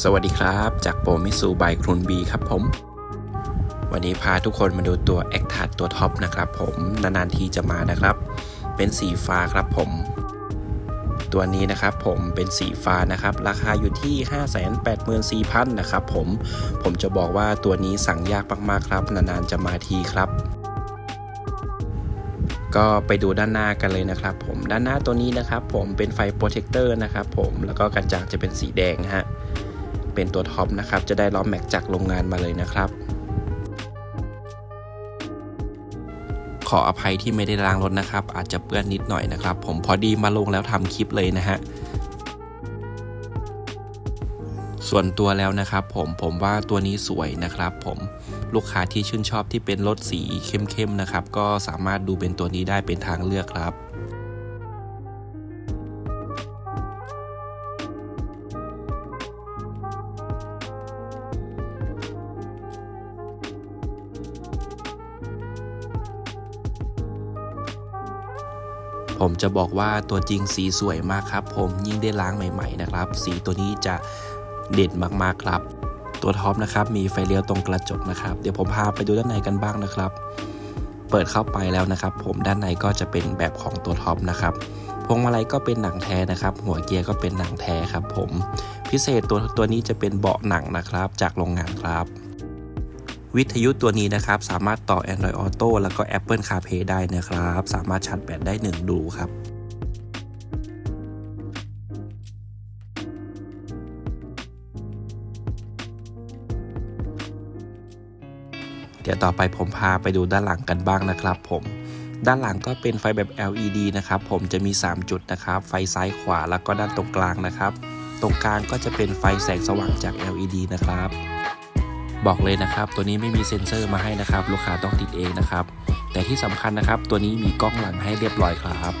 สวัสดีครับ จากโปรมิสูบายครุนบีครับผม วันนี้พาทุกคนมาดูตัว a c t a ตัวท็อปนะครับผมนานๆทีจะมานะครับ เป็นสีฟ้าครับผม ตัวนี้นะครับผมเป็นสีฟ้านะครับ ราคาอยู่ที่ 584,000นะครับผมผมจะบอกว่าตัวนี้สั่งยากมากๆครับ นานๆจะมาทีครับก็ไปดูด้านหน้ากันเลยนะครับผมด้านหน้าตัวนี้นะครับผมเป็นไฟโปรเทคเตอร์นะครับผมแล้วก็กระจังจะเป็นสีแดงฮะ เป็นตัวท็อปนะครับ จะได้ล้อแม็กจากโรงงานมาเลยนะครับ ขออภัยที่ไม่ได้ล้างรถนะครับ อาจจะเปื้อนนิดหน่อยนะครับ ผมพอดีมาลงแล้วทำคลิปเลยนะฮะส่วนตัวแล้วนะครับผมผมว่าตัวนี้สวยนะครับผมลูกค้าที่ชื่นชอบที่เป็นรถสีเข้มๆนะครับ ก็สามารถดูเป็นตัวนี้ได้เป็นทางเลือกครับ ผมจะบอกว่าตัวจริงสีสวยมากครับผมยิ่งได้ล้างใหม่ ๆ นะครับ สีตัวนี้จะเด่นมากๆครับ ตัวท็อปนะครับมีไฟเลี้ยวตรงกระจกนะครับเดี๋ยวผมพาไปดูด้านในกันบ้างนะครับ เปิดเข้าไปแล้วนะครับ ผมด้านในก็จะเป็นแบบของตัวท็อปนะครับพวงมาลัยก็เป็นหนังแท้นะครับ หัวเกียร์ก็เป็นหนังแท้ครับ ผม พิเศษตัวตัวนี้จะเป็นเบาะหนังนะครับ จากโรงงานครับ วิทยุตัวนี้นะครับ สามารถต่อ Android Auto แล้วก็ Apple CarPlay ได้นะครับ สามารถชาร์จแบตได้ 1 ดูครับเดี๋ยวต่อไปผมพาไปดูด้านหลังกันบ้างนะครับผมด้านหลังก็เป็นไฟแบบ LED นะครับ ผมจะมี 3 จุดนะครับ ไฟซ้ายขวาแล้วก็ด้านตรงกลางนะครับ ตรงกลางก็จะเป็นไฟแสงสว่างจาก LED นะครับ บอกเลยนะครับ ตัวนี้ไม่มีเซ็นเซอร์มาให้นะครับ ลูกค้าต้องติดเองนะครับ แต่ที่สำคัญนะครับ ตัวนี้มีกล้องหลังให้เรียบร้อยครับ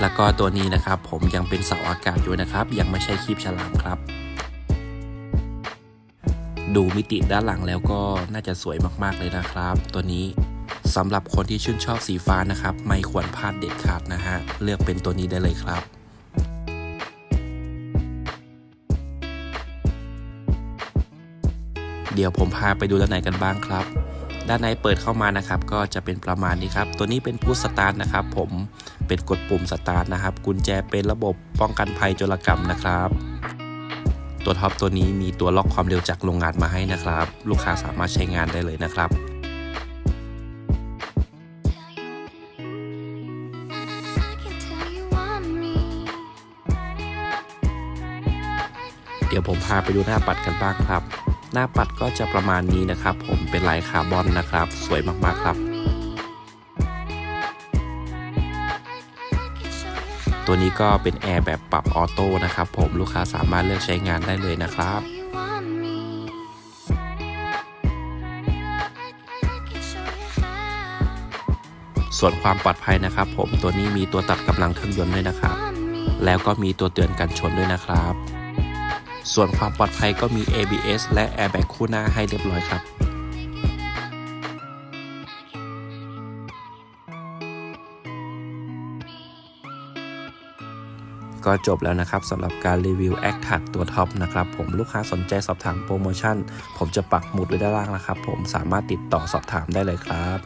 แล้วก็ตัวนี้นะครับผมยังเป็นเสาอากาศอยู่นะครับ ยังไม่ใช่คีบฉลามครับ ดูมิติด้านหลังแล้วก็น่าจะสวยมากๆเลยนะครับ ตัวนี้สำหรับคนที่ชื่นชอบสีฟ้านะครับ ไม่ควรพลาดเด็ดขาดนะฮะ เลือกเป็นตัวนี้ได้เลยครับ เดี๋ยวผมพาไปดูด้านในกันบ้างครับ ด้านในเปิดเข้ามานะครับ ก็จะเป็นประมาณนี้ครับ ตัวนี้เป็นพุทสตาร์ทนะครับ ผมเป็นกดปุ่มสตาร์ทนะครับ กุญแจเป็นระบบป้องกันภัยโจรกรรมนะครับ ตัวท็อปตัวนี้มีตัวล็อกความเร็วจากโรงงานมาให้นะครับ ลูกค้าสามารถใช้งานได้เลยนะครับเดี๋ยวผมพาไปดูหน้าปัดกันบ้างครับ หน้าปัดก็จะประมาณนี้นะครับ ผมเป็นลายคาร์บอนนะครับ สวยมากๆครับตัวนี้ก็เป็นแอร์แบบปรับออโต้นะครับผมลูกค้าสามารถเลือกใช้งานได้เลยนะครับ ส่วนความปลอดภัยนะครับผมตัวนี้มีตัวตัดกำลังเครื่องยนต์ด้วยนะครับ แล้วก็มีตัวเตือนกันชนด้วยนะครับ ส่วนความปลอดภัยก็มี ABS และ Airbag คู่หน้าให้เรียบร้อยครับก็จบแล้วนะครับสำหรับการรีวิว a c t a ตัวท็อปนะครับผมลูกค้าสนใจสอบถามโปรโมชั่น ผมจะปักหมุดไว้ด้านล่างนะครับผมสามารถติดต่อสอบถามได้เลยครับ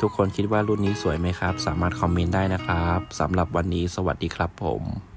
ทุกคนคิดว่ารุ่นนี้สวยไหมครับ สามารถคอมเมนต์ได้นะครับสำหรับวันนี้สวัสดีครับผม